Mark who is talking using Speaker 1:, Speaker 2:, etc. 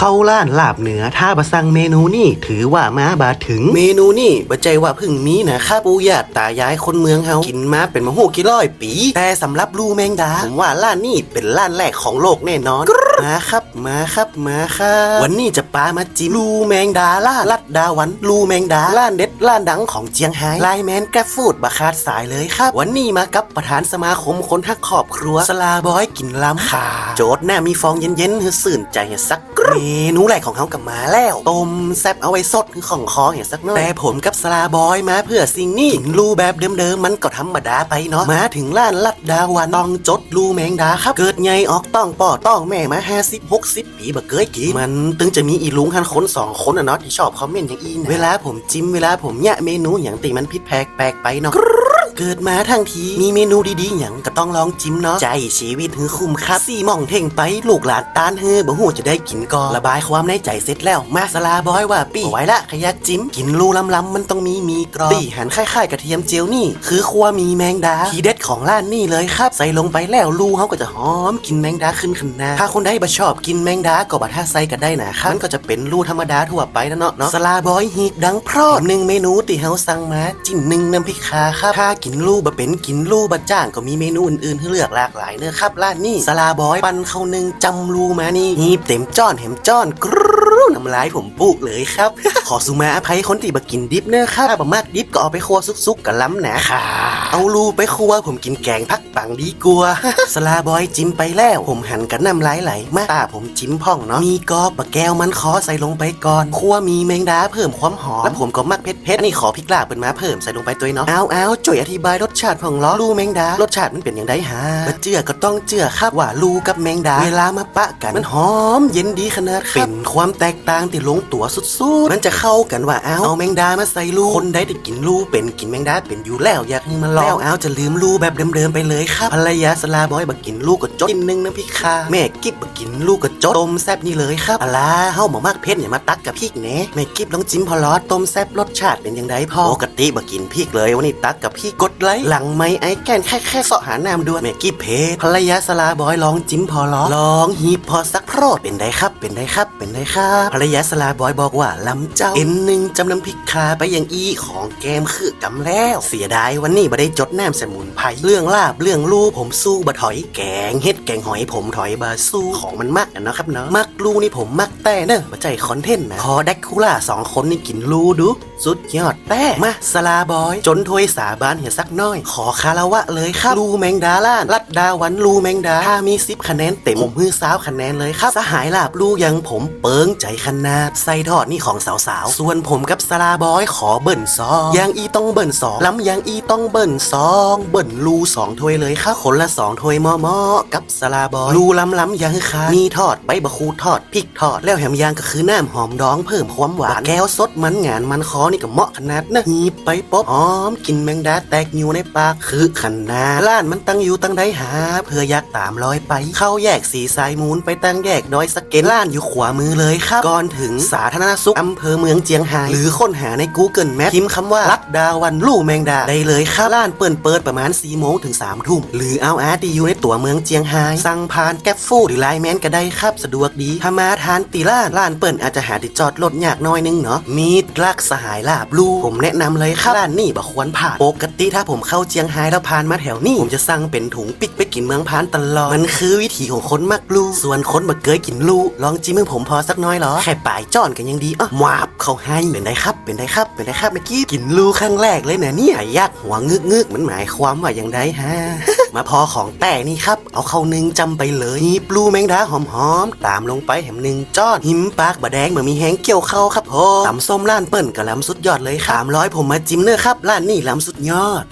Speaker 1: เข้าร้านลาบเหนือถ้าบะสั่งเมนูนี่ถือว่ามาบาถึงเมนูนี่บ่ใจว่าพึ่งมีนะครับปู่ย่าตายายคนเมืองเฮากินมาเป็นมะฮู้กี่ร้อยปี แต่สำหรับลูแมงดาผมว่าร้านนี่เป็นร้านแรกของโลกแน่นอนมาครับมาครับมาครับวันนี้จะปามาจิ้มลูแมงดาล่าลัดดาวันลูแมงดาร้านเด็ดร้านดังของเจียงไฮ้ไลแมนแกฟูดบะคาดสายเลยครับ วันนี้มากับประธานสมาคมคนทักครอบครัวสลาบอยกินล้ำค่ะโจทย์หน้ามีฟองเย็นๆให้สื่นใจสัก เมนูแรกของเขากลับมาแล้วต้มแซ่บเอาไว้สดคือของคออย่างสักหน่อยแต่ผมกับสลาบอยมาเพื่อสิ่งนี้กินรูแบบเดิมๆมันก็ธรรมดาไปเนาะมาถึงร้านลัดดาวันต้องจดรูแมงดาครับ เกิดไงออกต้องป่อต้องแม่มาห้าสิบหกสิบปีบ่เคยกินมันตึงจะมีอีลุงคันคนสองคนอะเนาะที่ชอบคอมเมนต์อย่างอีนะเวลาผมจิ้มเวลาผมเนี่ยเมนูอย่างตีมันผิดแปลกแปลกไปเนาะ เกิดมาทั้งที มีเมนูดีๆอย่างก็ต้องลองจิ้มเนาะใจชีวิตฮือคุ้มค่าสี่หม่องเท่งไปลูกหลานตานเฮือบ่ฮู้จะได้กินก่อระบายความในใจเสร็จแล้ว มาสลาบอยว่าปี้ไว้ละขยักจิ้มกินรูลำๆมันต้องมีมีกรอบตีหันคล้ายๆกระเทียมเจียวนี่ คือครัวมีแมงดาทีเด็ดของร้านนี่เลยครับ ใส่ลงไปแล้วรูเขาก็จะหอมกินแมงดาขึ้นขึ้นนาถ้าคนใดบ่ชอบกินแมงดาก็บ่ท่าใส่ก็ได้นะครับมันก็จะเป็นรูธรรมดาทั่วไปนะเนาะเนาะสลาบอยฮีกดังพรอดหนึ่งเมนูที่เฮาสั่งมาจิ้นหนึ่งน้ำพริกคาครับถ้ากินรูบ่เป็นกินรูบ่จ้างก็มีเมนูอื่นๆให้เลือกหลากหลายเนอะครับร้านนี้สลาบอยปันเขาหนึ่งจำรูมานี่หีบเต็มจ้อนเห็มจ้อนกร น้ำลายผมปุกเลยครับ ขอสุมาอภัยคนที่บกินดิบเนอะครับถ้าบ่มากดิบก็เอาไปครัวซุกๆกันล้ำนะค่ะ เอารูไปครัวผมกินแกงพักปังดีกว่าสลาบอยจิ้มไปแล้ว ผมหันกันน้ำลายไหลมาตาผมจิ้มพ่องเนาะมีกอบปะแก้วมันขอใส่ลงไปก่อนครัวมีแมงดาเพิ่มความหอมแล้วผมก็มักเผ็ดเผ็ดๆนี่ขอพริกลาบเป็นมาเพิ่มใส่ลงไปตัวเนาะเอาเอาจ่วยอธิบายรสชาติของล้อลูแมงดารสชาติมันเป็นอย่างไรฮะเจือก็ต้องเจือครับว่าลูกับแมงดา เวลามาปะกันมันหอมเย็นดีขนาดเป็นความแตกต่างที่ลงตัวสุดๆมันจะเข้ากันว่าเอาเอาแมงดามาใส่ลูกคนใดที่กินลูกเป็นกินแมงดาเป็นอยู่แล้วอยากให้มาลองแล้วเอาจะลืมลูกแบบเดิมๆไปเลยครับภรรยาสลาบอยบักกินลูกก็จดกินหนึงน้ำพริกคาแม่กิ๊บบักกินลูกก็จดต้มแซ่บนี่เลยครับอะลาเฮาหมามากเพชรอย่ามาตัดกับพริกแหน่แม่กิ๊บลองจิ้มพอลอต้มแซ่บรสชาติเป็นยังไงพ่อปกติบักกินพริกเลยวันนี้ตักกับพี่กดไลค์หลังไม่ไอ้แกนแค่แค่เสาะหาน้ำด้วยแม่กิ๊บเพชรภรรยาสลาบอยลองจิ้มพอลอลองฮีบพอสักโพรดเป็นไดครับ เป็นไดครับ เป็นไดครับภรรยาสลาบอยบอกว่าลำเจ้าเอ็นหนึ่งจำน้ำพริกคาไปยังอีของแกมคือกำแล้ว เสียดายวันนี้บ่ได้จดแนมสมุนไพรเรื่องลาบเรื่องลูผมสู้บ่ถอยแกงเฮ็ดแกงหอยผมถอยบาสู้ของมันมากนะครับเนาะมักลูนี่ผมมักแต่เนอะบ่ใจคอนเทนต์นะขอแดกคูล่าสองคนนี่กินลูดูสุดยอดแต่มาสลาบอย จนถวยสาบานเหียสักน้อย ขอคาราวะเลยครับลูแมงดาล่านลัดดาวันลูแมงดาถ้ามีสิบคะแนนเต็มผมมือสาวคะแนนเลยครับ สหายลาบลูยังผมเปิงใจขนาดใส่ทอดนี่ของสาวๆ ส่วนผมกับสลาบอยขอเบิ่นซองยางอีต้องเบิ่นสองล้ำยางอีต้องเบิ่นสองเบิ่นลูสองถ้วยเลยครับคนละสองถ้วยมอมอกับสลาบอยลูล้ำล้ำยังค่ะมีทอดใบบะคูทอดพริกทอดแล้วแหมยางก็คือน้ำหอมดองเพิ่มความหวานแก้วสดมันงานมันคอนี่ก็เหมาะขนาดนะหีบไปป๊บหอมกินแมงดาแตกอยู่ในปากคือขนาดร้านมันตั้งอยู่ตั้งได้หา เพื่ออยากตามรอยไป เข้าแยกสีสายมูลไปตั้งแยกดอยสะเก็ตร้านอยู่ขวามือเลยครับ ก่อนถึงสาธารณสุขอำเภอเมืองเจียงไฮ้หรือค้นหาใน Google Map พิมพ์คำว่าลัดดาวันลู่แมงดาได้เลยครับร้านเปิดเปิดประมาณ4โมงถึง3ทุ่มหรือเอาอาร์ดีอยู่ในตัวเมืองเจียงไฮ้สั่งผ่านแก๊ปฟูดหรือไลน์แมนก็ได้ครับสะดวกดีถ้ามาทานตีร้านร้านเปิดอาจจะหาที่จอดรถยากน้อยนึงเนาะมีดลักสหายลาบลูผมแนะนำเลยครับร้านนี่บ่ควรผ่านปกติถ้าผมเข้าเจียงไฮ้แล้วผ่านมาแถวนี้ผมจะสั่งเป็นถุงปิกไปกินเมืองพานตลอดมันคือวิถีของคนมักลูส่วนคนบ่เคยกินลูลองจิ้มให้ผมพอสักน้อยหรอแค่ปลายจ้อนกันยังดีอะหวาบเขาให้เป็นไงครับ เป็นไงครับเป็นไงครับเมื่อกี้กินลูครั้งแรกเลยนะเนี่ยยักหัวงึกงึกมันหมายความว่าอย่างไรฮะมาพอของแต่นี่ครับ เอาเข้าหนึ่งจำไปเลยหีปลูแมงดาหอมๆตามลงไปแหมหนึ่งจอดหิมปากบะแดงเหมือนมีแห้งเกี่ยวเข้าครับผมตำส้มล้านเปิ้นกับลำสุดยอดเลยครับสามร้อยผมมาจิ้มเนอร์ครับร้านนี่ล้ำสุดยอด